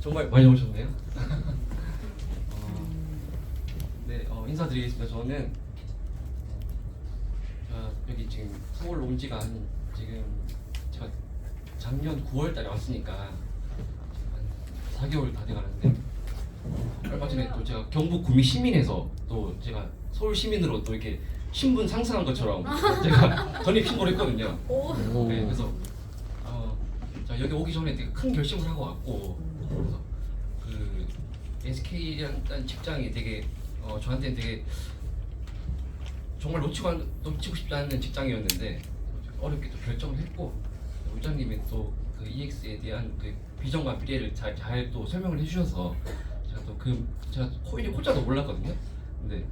정말 많이 오셨네요. 어, 네, 어, 인사드리겠습니다. 저는 어, 여기 지금 서울 온 지가 한 지금 제가 작년 9월 달에 왔으니까 한 4개월 다 돼가는데 얼마 전에 또 제가 경북 구미 시민에서 또 제가 서울 시민으로 또 이렇게 신분 상승한 것처럼 제가 전입 신고를 했거든요. 네, 그래서 어, 자, 여기 오기 전에 되게 큰 결심을 하고 왔고 그래서 그 SK라는 직장이 되게 어, 저한테 되게 정말 놓치고 안- 놓치고 싶지 않은 직장이었는데 어렵게 또 결정을 했고 원장님이 또 그 EX에 대한 그 비전과 미래를 잘 잘 또 설명을 해주셔서 제가 또 그 제가 코인이 꽂자도 몰랐거든요. 근데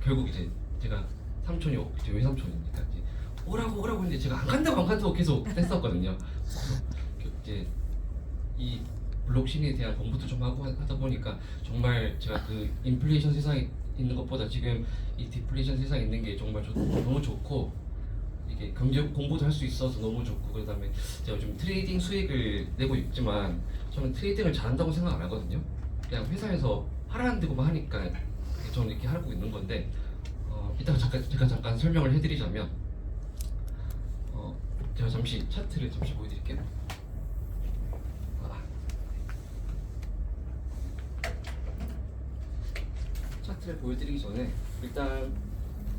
결국 이제 제가 삼촌이 오- 이제 외삼촌이니까 이제 오라고 오라고 했는데 제가 안 간다고 안 간다고 계속 했었거든요. 이제 이 블록체인에 대한 공부도 좀 하고 하- 하다 보니까 정말 제가 그 인플레이션 세상에 있는 것보다 지금 이 디플레이션 세상에 있는 게 정말 좋- 너무 좋고 이게 경제 공부도 할 수 있어서 너무 좋고 그다음에 제가 요즘 트레이딩 수익을 내고 있지만 저는 트레이딩을 잘한다고 생각 안 하거든요. 그냥 회사에서 하라는 데고만 하니까 저는 이렇게 하고 있는 건데 어, 이따가 잠깐 제가 잠깐 설명을 해드리자면 어, 제가 잠시 차트를 잠시 보여드릴게요. 아. 차트를 보여드리기 전에 일단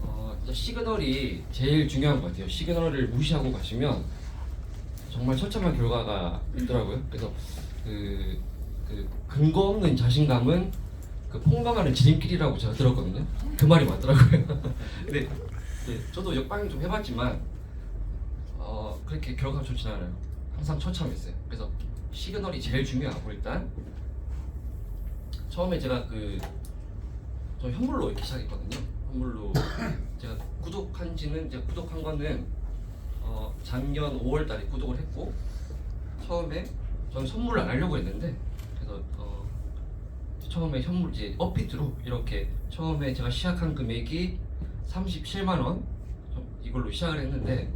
어, 시그널이 제일 중요한 것 같아요. 시그널을 무시하고 가시면 정말 처참한 결과가 있더라고요. 그래서 그, 그 근거 없는 자신감은 그 폭망하는 지름길이라고 제가 들었거든요. 그 말이 맞더라고요. 근데 네, 저도 역방을 좀 해봤지만 어, 그렇게 결과가 좋진 않아요. 항상 처참했어요. 그래서 시그널이 제일 중요하고 일단 처음에 제가 그 저 현물로 이렇게 시작했거든요. 현물로 제가 구독한 지는 제가 구독한 거는 어, 작년 5월 달에 구독을 했고 처음에 저는 선물을 안 하려고 했는데 그래서 어, 처음에 현물 이제 업비트로 이렇게 처음에 제가 시작한 금액이 37만 원좀 이걸로 시작을 했는데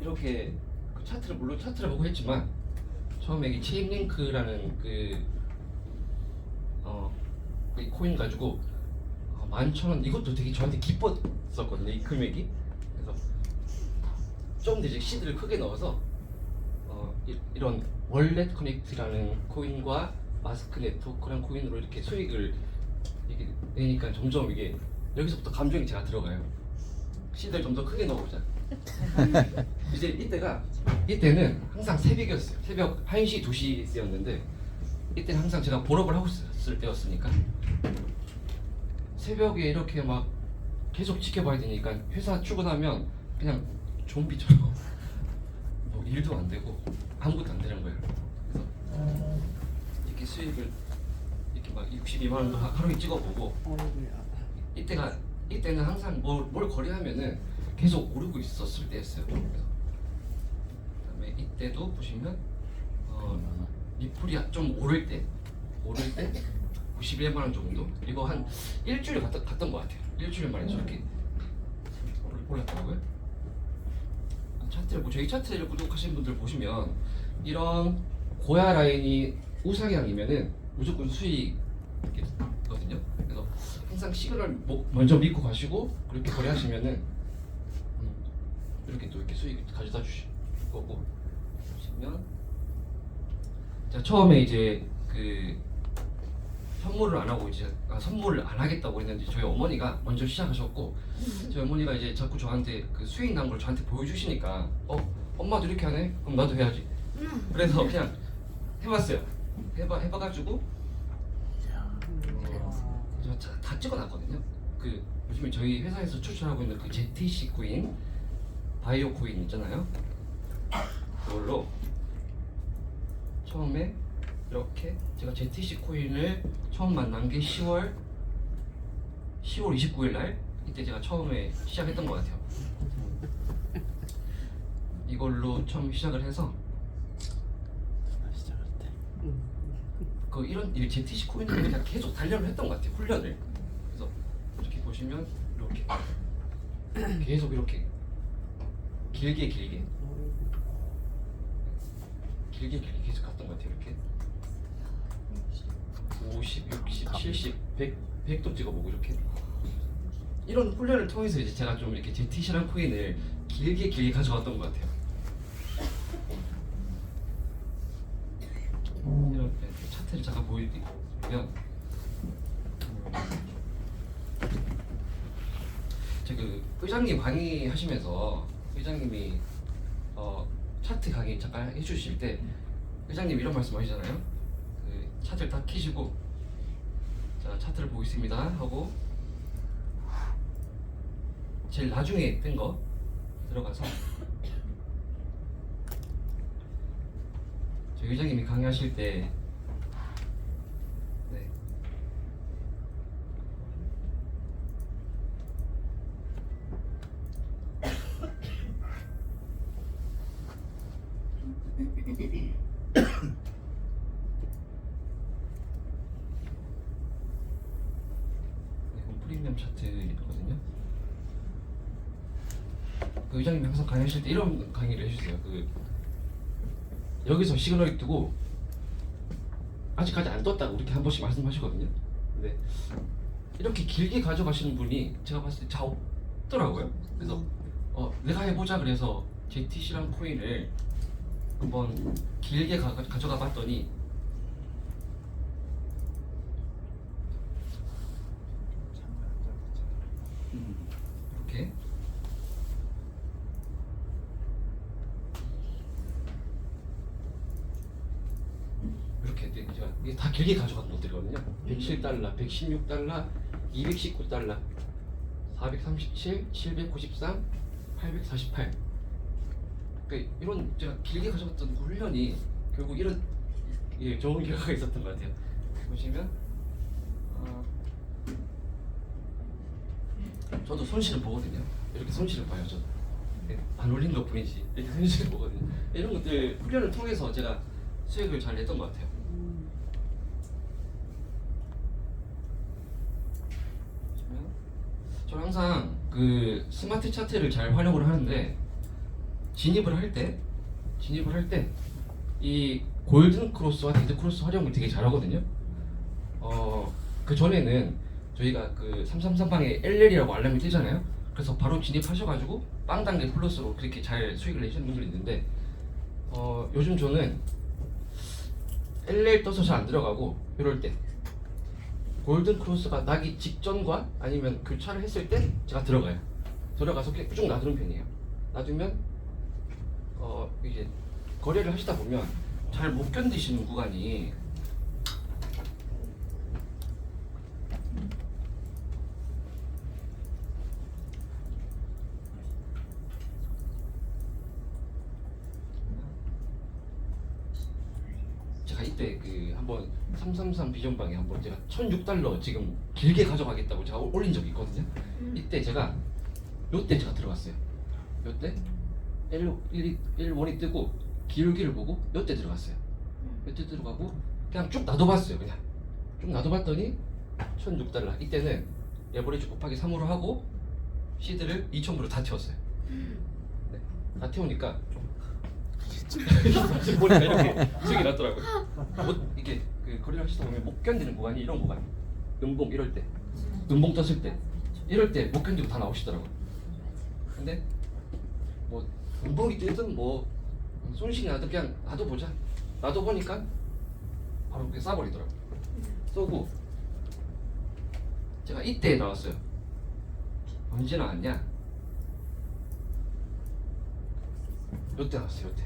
이렇게 그 차트를 물론 차트를 보고 했지만 처음에 이 체인 링크라는 그 어, 그 코인 가지고 어, 11,000원 이것도 되게 저한테 기뻤었거든요 이 금액이. 그래서 좀더 이제 시드를 크게 넣어서 어, 이, 이런 월렛 커넥트라는 코인과 마스크 네트워크라는 코인으로 이렇게 수익을 이게 내니까 점점 이게 여기서부터 감정이 제가 들어가요. 시드를 좀 더 크게 넣어보자. 이제 이때가 이때는 항상 새벽이었어요. 새벽 1시 2시였는데 이때는 항상 제가 볼업을 하고 있 을 때였으니까 새벽에 이렇게 막 계속 지켜봐야 되니까 회사 출근하면 그냥 좀비처럼 뭐 일도 안 되고 아무것도 안 되는 거예요. 그래서 이렇게 수익을 이렇게 막 62만 원도 하- 하루에 찍어보고 이때가 이때는 항상 뭘, 뭘 거래하면은 계속 오르고 있었을 때였어요. 그다음에 이때도 보시면 어, 리플이 좀 오를 때 오를 때 91만 원 정도 이거 한 일주일 갔다, 갔던 것 같아요. 일주일 만에 저렇게 올- 올랐더라고요. 차트를 뭐 저희 차트를 구독하신 분들 보시면 이런 고야 라인이 우상향이면은 무조건 수익이거든요. 그래서 항상 시그널 뭐- 먼저 믿고 가시고 그렇게 거래하시면은 음, 이렇게 또 이렇게 수익 가져다 주실 거고 보시면 자 처음에 이제 그 선물을 안 하고 이제 아, 선물을 안 하겠다고 했는데 저희 어머니가 먼저 시작하셨고 저희 어머니가 이제 자꾸 저한테 그 수익 난 걸 저한테 보여주시니까 어 엄마도 이렇게 하네? 그럼 나도 해야지. 그래서 그냥 해봤어요. 해봐 해봐가지고 어, 제가 다- 다 찍어놨거든요. 그 요즘에 저희 회사에서 추천하고 있는 그 ZTC 코인 바이오 코인 있잖아요. 그걸로 처음에 이렇게 제가 ZTC 코인을 처음 만난 게 10월 10월 29일 날 이때 제가 처음에 시작했던 것 같아요. 이걸로 처음 시작을 해서 시작할 때. 그 이런 이 ZTC 코인을 그냥 계속 단련을 했던 것 같아요. 훈련을. 그래서 이렇게 보시면 이렇게 계속 이렇게 길게 길게 길게 길게 계속 갔던 것 같아요 이렇게 50, 60, 70, 100, 100도 찍어보고 이렇게. 이런 훈련을 통해서 이제 제가 좀 이렇게 제 티시랑 코인을 길게 길게 가져갔던 것 같아요. 이런 네, 차트를 잠깐 보여드리면 제그 의장님 강의하시면서 의장님이 어, 차트 강의 잠깐 해주실 때 의장님 이런 말씀 하시잖아요. 그 차트를 다 키시고 자 차트를 보겠습니다. 하고 제일 나중에 뜬 거 들어가서 저희 의장님이 강의하실 때 네. 네, 이건 프리미엄 차트거든요. 그 의장님이 항상 강의하실 때 이런 강의를 해주세요. 그 여기서 시그널이 뜨고 아직까지 안 떴다고 이렇게 한 번씩 말씀하시거든요. 근데 이렇게 길게 가져가시는 분이 제가 봤을 때 잘 없더라고요. 그래서 어, 내가 해보자 그래서 JTC랑 코인을 한번 길게 가, 가져가 봤더니 이렇게 이렇게 돼, 제가 이게 다 길게 가져간 것들이거든요. 107달러, 116달러, 219달러, 437, 793, 848. 그러니까 이런 제가 길게 가져갔던 그 훈련이 결국 이런 예, 좋은 결과가 있었던 것 같아요. 보시면 어, 저도 손실을 보거든요. 이렇게 손실을 봐요, 저도. 네, 안 올린 것 뿐이지 이렇게 손실을 보거든요. 이런 것들 훈련을 통해서 제가 수익을 잘 냈던 것 같아요. 보시면 저는 항상 그 스마트 차트를 잘 활용을 하는데 진입을 할 때 진입을 할 때 이 골든 크로스와 데드 크로스 활용을 되게 잘하거든요. 어그 전에는 저희가 그 333방에 LL이라고 알람이 뜨잖아요. 그래서 바로 진입하셔가지고 빵 단계 플러스로 그렇게 잘 수익을 내시는 분들이 있는데 어 요즘 저는 LL 떠서 잘 안 들어가고 이럴 때 골든 크로스가 나기 직전과 아니면 교차를 했을 때 제가 들어가요. 들어가서 쭉 놔두는 편이에요. 놔두면 어 이제 거래를 하시다 보면 잘 못 견디시는 구간이 제가 이때 그 한번 333 비전방에 한 번 제가 1006달러 지금 길게 가져가겠다고 제가 올린 적이 있거든요. 이때 제가 요때 제가 들어갔어요. 요때 1, 1, 1원이 뜨고 기울기를 보고 요때 들어갔어요. 요때 들어가고 그냥 쭉 놔둬봤어요. 그냥 쭉 놔둬봤더니 1006달러 이때는 레버리지 곱하기 3으로 하고 시드를 2,000불로 다 태웠어요. 네, 다 태우니까 다시 보니까 이렇게 수익이 났더라고요. 못, 이게 그 거래를 하시다 보면 못 견디는 구간이 이런 구간. 음봉 이럴 때, 음봉 떴을 때, 이럴 때 못 견디고 다 나오시더라고요. 근데 뭐 음봉이 뜨든 뭐 손실이 나든 그냥 놔둬 보자. 놔둬 보니까 바로 그게 싸버리더라고요. 쏘고 제가 이때 나왔어요. 언제 나왔냐? 요때 나왔어요. 요때.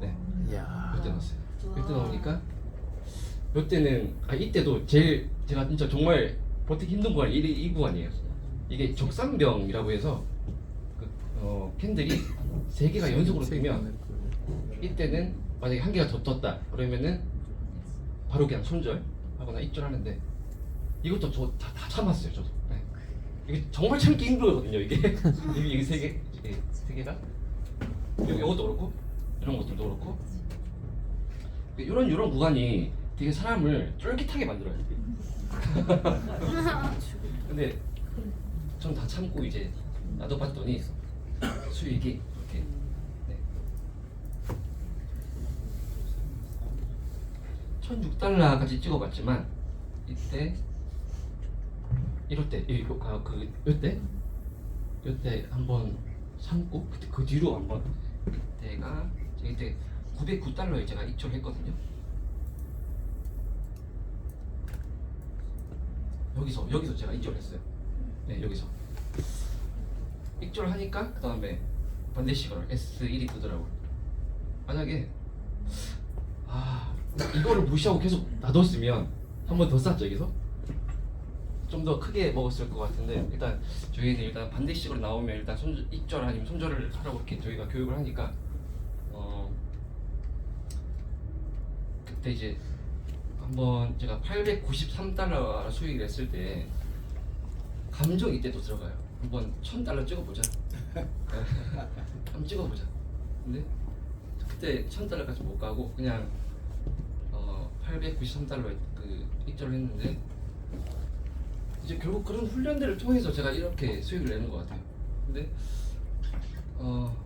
네. 이야. 이때 나왔어요. 이때 나오니까 이때는 아 이때도 제일 제가 진짜 정말 버티기 힘든 구간이 이, 이 구간이에요. 이게 적산병이라고 해서 그, 어, 캔들이 세 개가 연속으로 뜨면 이때는 만약에 한 개가 더 떴다 그러면은 바로 그냥 손절하거나 입절하는데 이것도 저 다 참았어요 저도. 네. 이게 정말 참기 힘들거든요 이게 이게 세 개, 세 개가 요- 요것도 그렇고 이런 것들도 그렇고 이런 이런 구간이 되게 사람을 쫄깃하게 만들어요. 근데 전 다 참고 이제 나도 봤더니 수익이 이렇게 네. 1006달러까지 찍어봤지만 이때 이럴 때 이거 아, 그 이때 이때 한번 삼고 그때 그 뒤로 한번 그때가 이때 909달러에 제가 입절했거든요. 여기서 여기서 제가 입절했어요. 네 여기서 입절하니까 그 다음에 반대 시그널 S1이 뜨더라고. 만약에 아 이거를 무시하고 계속 놔뒀으면 한 번 더 쌌죠 여기서 좀 더 크게 먹었을 것 같은데 일단 저희는 일단 반대식으로 나오면 일단 손 입절 아니면 손절을 하라고 이렇게 저희가 교육을 하니까 어 그때 이제 한번 제가 893달러 수익을 했을 때 감정 이때도 들어가요. 한번 1000달러 찍어보자. 한번 찍어보자. 근데 그때 1000달러까지 못 가고 그냥 어 893달러에 그 입절을 했는데 이제 결국 그런 훈련들을 통해서 제가 이렇게 수익을 내는 것 같아요. 근데 어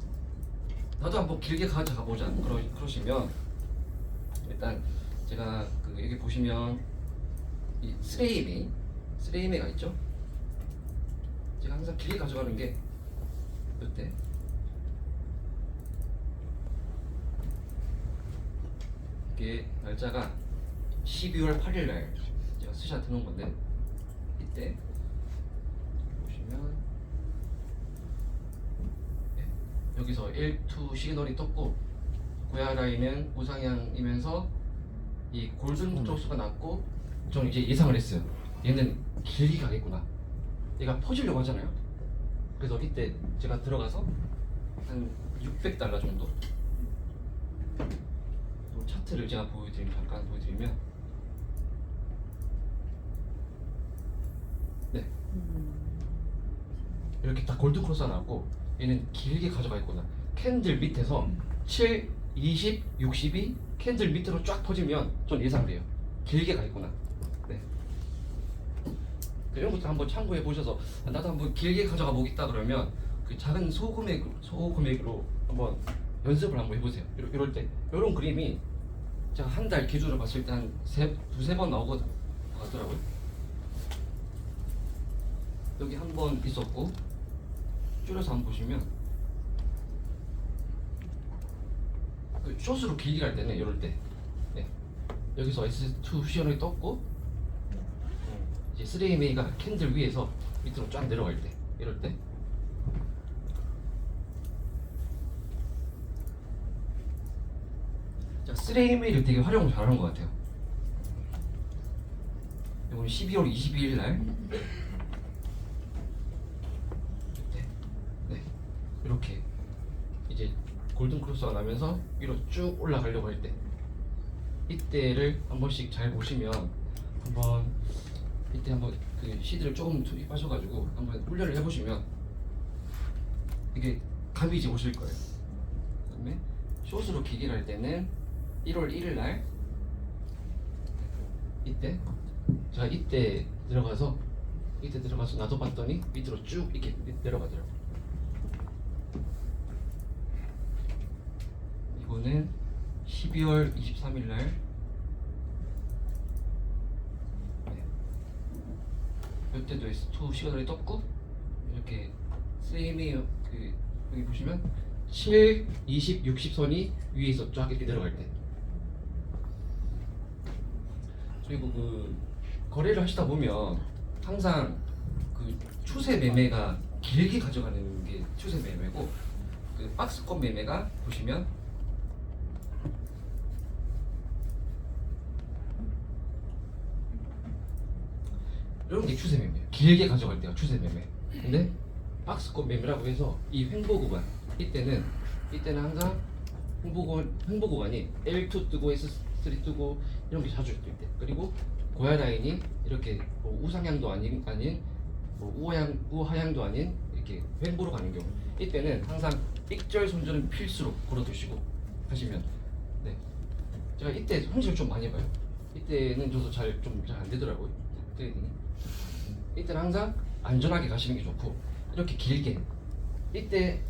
나도 한번 길게 가져가 보자. 그러, 그러시면 일단 제가 그 여기 보시면 이 스레이메 스레이메가 있죠. 제가 항상 길게 가져가는 게 이때 이게 날짜가 12월 8일 날 제가 스샷 해놓은 건데 이때 보시면 네, 여기서 1, 2 시그널이 떴고 고야 라인은 우상향이면서 이 골든 쪽수가 났고 저는 이제 예상을 했어요. 얘는 길게 가겠구나. 얘가 퍼지려고 하잖아요. 그래서 이때 제가 들어가서 한 600달러 정도 또 차트를 제가 보여드리면 잠깐 보여드리면 네 이렇게 다 골드 크로스가 나왔고 얘는 길게 가져가 있구나 캔들 밑에서 7, 20, 60이 캔들 밑으로 쫙 퍼지면 전 예상돼요. 길게 가 있구나. 네. 이런 것도 한번 참고해 보셔서 아, 나도 한번 길게 가져가 보겠다 그러면 그 작은 소금액 소금액으로 한번 연습을 한번 해보세요. 이럴, 이럴 때. 이런 그림이 제가 한 달 기준으로 봤을 때한 두세 번 나오거든. 나오더라고요. 여기 한 번 있었고 줄여서 한번 보시면 그 숏으로 길게 갈 때는 이럴 때. 네. 여기서 S2 휘어널이 떴고 이제 3MA가 캔들 위에서 밑으로 쫙 내려갈 때 이럴 때. 자, 3MA를 되게 활용을 잘하는 것 같아요. 이건 12월 22일 날 이때 네 이렇게 이제 골든 크로스가 나면서 위로 쭉 올라가려고 할 때 이때를 한 번씩 잘 보시면 한번 이때 한번 그 시드를 조금 투입하셔가지고 한번 훈련을 해보시면 이게 감이 이제 오실 거예요. 그다음에 숏으로 길게 갈 때는 1월 1일 날 이때 제가 이때 들어가서 이때 들어가서 나도 봤더니 밑으로 쭉 이렇게 내려가더라고. 이거는 12월 23일 날 네. 이때도 S2 시그널이 떴고 이렇게 세임이 그 여기 보시면 7, 20, 60선이 위에서 쫙 이렇게 내려갈 때 그리고 그 거래를 하시다 보면 항상 그 추세 매매가 길게 가져가는 게 추세 매매고 그 박스권 매매가 보시면 이런 게 추세 매매예요. 길게 가져갈 때가 추세 매매. 근데 박스권 매매라고 해서 이 횡보 구간 이때는 이때는 항상 횡보 구간 횡보 구간이 L2 뜨고 S3 뜨고 이런 게 자주 뜰 때. 그리고 고야 라인이 이렇게 뭐 우상향도 아닌 아닌 뭐 우하향 우하향도 아닌 이렇게 횡보로 가는 경우 이때는 항상 익절 손절은 필수로 걸어두시고 하시면 네 제가 이때 손실 좀 많이 봐요 이때는 저도 잘 좀 잘 안 되더라고요 트레이딩 이 이때는 항상 안전하게 가시는 게 좋고 이렇게 길게 이때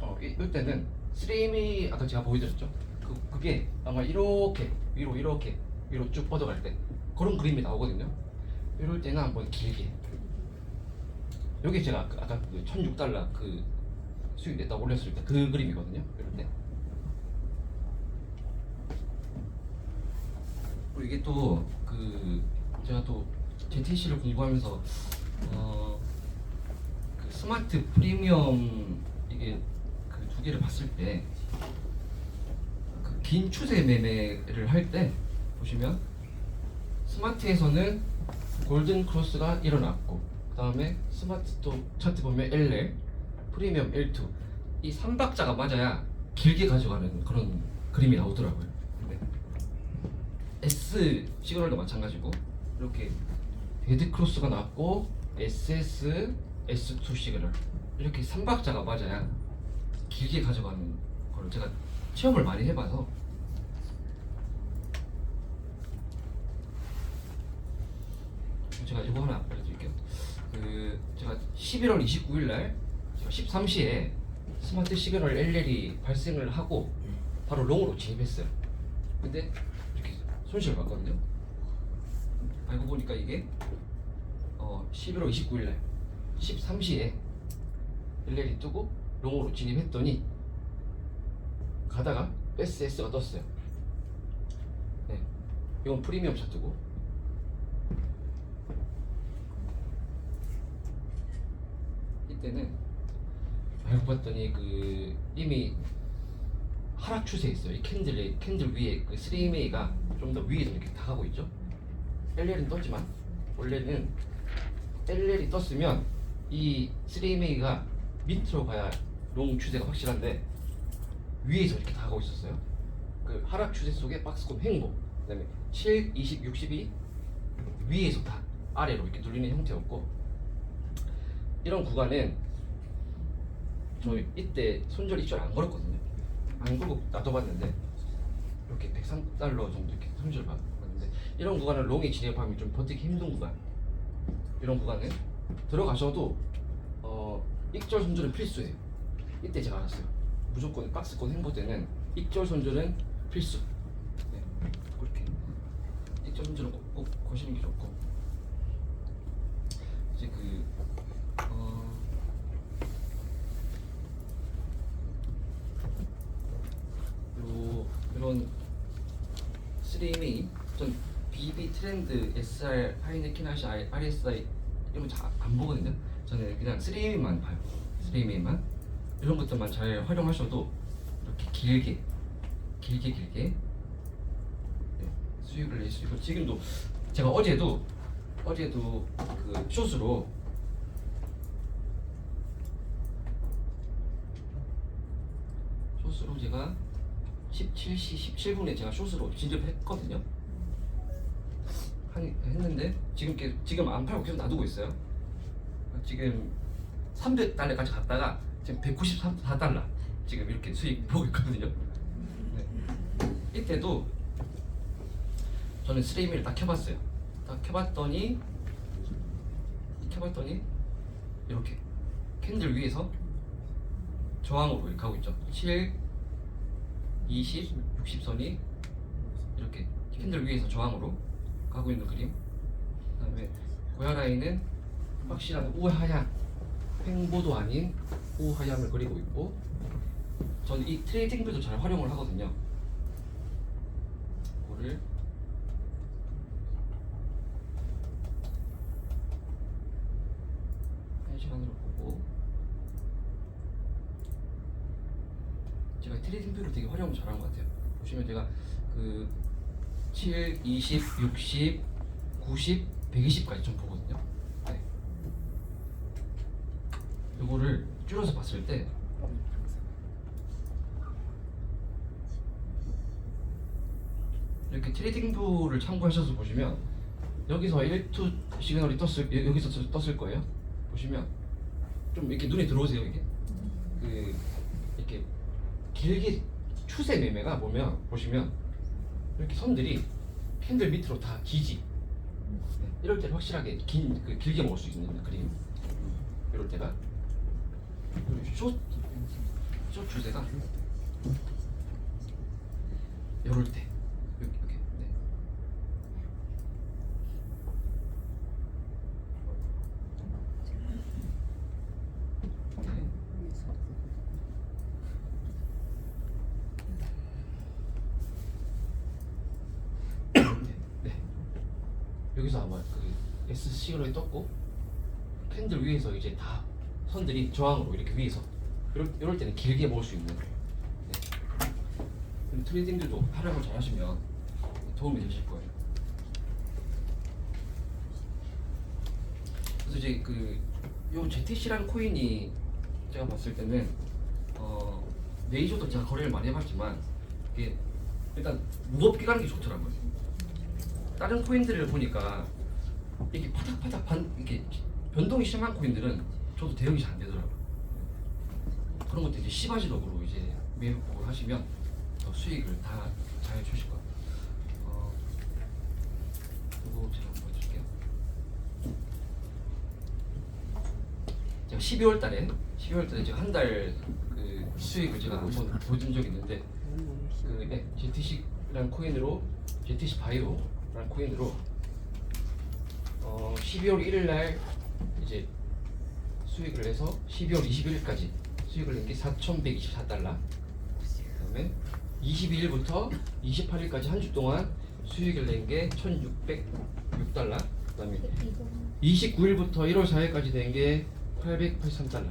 어 이, 이때는 3M 아까 제가 보여드렸죠 그, 그게 아마 이렇게 위로 이렇게 위로 쭉 뻗어갈 때 그런 그림이 나오거든요. 이럴 때는 한번 길게. 여기 제가 아까, 아까 그 1,006달러 그 수익 냈다 올렸을 때 그 그림이거든요. 이럴 때. 그리고 이게 또 그 제가 또 JTC를 공부하면서 어, 그 스마트 프리미엄 이게 그 두 개를 봤을 때 그 긴 추세 매매를 할 때 보시면 스마트에서는 골든 크로스가 일어났고 그 다음에 스마트 또 차트 보면 LL 프리미엄 L2 이 3박자가 맞아야 길게 가져가는 그런 그림이 나오더라고요. S 시그널도 마찬가지고 이렇게 데드 크로스가 나왔고 SS S2 시그널 이렇게 3박자가 맞아야 길게 가져가는 걸 제가 체험을 많이 해봐서 제가 이거 하나 알려드릴게요. 그 제가 11월 29일 날 제가 13시에 스마트 시그널 LL이 발생을 하고 바로 롱으로 진입했어요. 근데 이렇게 손실을 봤거든요. 알고 보니까 이게 어 11월 29일 날 13시에 LL이 뜨고 롱으로 진입했더니 가다가 SS가 떴어요. 네, 이건 프리미엄 차트고 이때는 알고 봤더니 그 이미 하락 추세에 있어요. 이 캔들의 캔들 위에 그 3MA가 좀 더 위에서 이렇게 다가고 있죠. LL은 떴지만 원래는 LL이 떴으면 이 3MA가 밑으로 가야 롱 추세가 확실한데 위에서 이렇게 다가오고 있었어요. 그 하락 추세 속에 박스권 횡보, 그다음에 7, 20, 60이 위에서 다 아래로 이렇게 눌리는 형태였고 이런 구간은 저희 이때 손절 입절 안 걸었거든요. 안 걸고 놔둬봤는데 이렇게 103달러 정도 이렇게 손절 받았는데 이런 구간은 롱이 진입하면 좀 버티기 힘든 구간. 이런 구간은 들어가셔도 어, 익절 손절은 필수예요. 이때 제가 알았어요. 무조건 박스권 행보 때는 익절 손절은 필수. 네, 그렇게 익절 손절은 꼭, 꼭 거시는 게 좋고 이제 그 어, 요 이런 3MA 전 BB 트렌드 SR 하이네킨 하시 RSI 이런 거 잘 안 보거든요. 저는 그냥 3MA만 봐요. 3MA만 이런 것들만 잘 활용하셔도 이렇게 길게 길게 길게 네, 수익을 낼 수 있고 지금도 제가 어제도 어제도 그 숏으로 숏으로 제가 17시 17분에 제가 숏으로 진입했거든요. 한, 했는데 지금 이렇게 지금 안 팔고 계속 놔두고 있어요. 지금 300달러까지 갔다가 지금 194달러 지금 이렇게 수익 보고 있거든요. 네. 이때도 저는 스트리밍을 딱 켜봤어요. 딱 켜봤더니 켜봤더니 이렇게 캔들 위에서 저항으로 이렇게 가고 있죠. 7, 20, 60선이 이렇게 캔들 위에서 저항으로 가고 있는 그림. 그다음에 고야 라인은 확실한 우하향, 횡보도 아닌 우하향을 그리고 있고, 저는 이 트레이딩 뷰도 잘 활용을 하거든요. 그거를 한 시간으로 보고 제가 트레이딩 뷰를 되게 활용을 잘한 것 같아요. 보시면 제가 그 7, 20, 60, 90, 120까지 좀 보거든요. 네. 요거를 줄여서 봤을 때 이렇게 트레이딩 뷰를 참고하셔서 보시면 여기서 1투 시그널이 떴을 여- 여기서 떴을 거예요. 보시면 좀 이렇게 눈에 들어오세요 이게 그 이렇게 길게 추세 매매가 보면 보시면 이렇게 선들이 캔들 밑으로 다 기지. 네, 이럴 때는 확실하게 긴, 그 길게 먹을 수 있는 그림. 이럴 때가. 숏, 숏 추세가. 이럴 때 이렇게, 이렇게 여기서 아마 그 SC로 떴고 캔들 위에서 이제 다 선들이 저항으로 이렇게 위에서 이럴, 이럴 때는 길게 먹을 수 있는 네. 그리고 트레이딩들도 활용을 잘 하시면 도움이 되실 거예요. 그래서 이제 그요 ZTC라는 코인이 제가 봤을 때는 어 메이저도 제가 거래를 많이 해봤지만 이게 일단 무겁게 가는 게 좋더라고요. 다른 코인들을 보니까 이게 파닥파닥 반 이게 변동이 심한 코인들은 저도 대응이 잘 안 되더라고요. 그런 것도 이제 시바지력으로 이제 매입을 하시면 더 수익을 다 잘 주실 거예요. 어, 그리고 제가 한번 보여드릴게요. 제가 12월 달에 12월 달에 제가 한달 그 수익을 제가 한번 보여준 적이 있는데 그 네, ZTC라는 코인으로 ZTC 바이오 라는 코인으로 어 12월 1일 날 이제 수익을 해서 12월 21일까지 수익을 낸 게 4,124달러. 그다음에 22일부터 28일까지 한 주 동안 수익을 낸 게 1,606달러. 그다음에 29일부터 1월 4일까지 된게 883달러.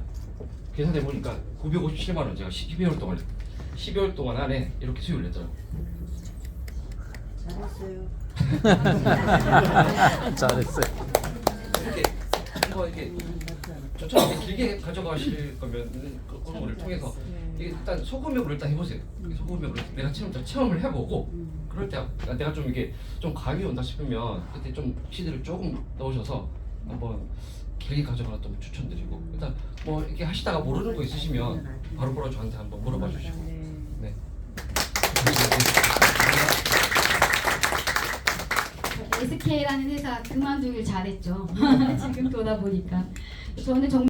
계산해 보니까 957만 원 제가 12월 동안 12월 동안 안에 이렇게 수익을 냈더라고요. 잘했어요. 잘했어요. 이렇게 한번 이렇게 저처럼 이렇게 길게 가져가실 거면 그- 그런 거를 통해서 이게 일단 소금액으로 일단 해보세요. 이 소금액으로 내가 체험 체험을 해보고 그럴 때 아, 내가 좀 이게 좀 감이 온다 싶으면 그때 좀 시드를 조금 넣으셔서 한번 길게 가져가놨다면 추천드리고 일단 뭐 이렇게 하시다가 모르는 거 있으시면 바로바로 저한테 한번 물어봐 주시고 네. SK라는 회사 그만두길 잘했죠. 지금 돌아보니까 저는 정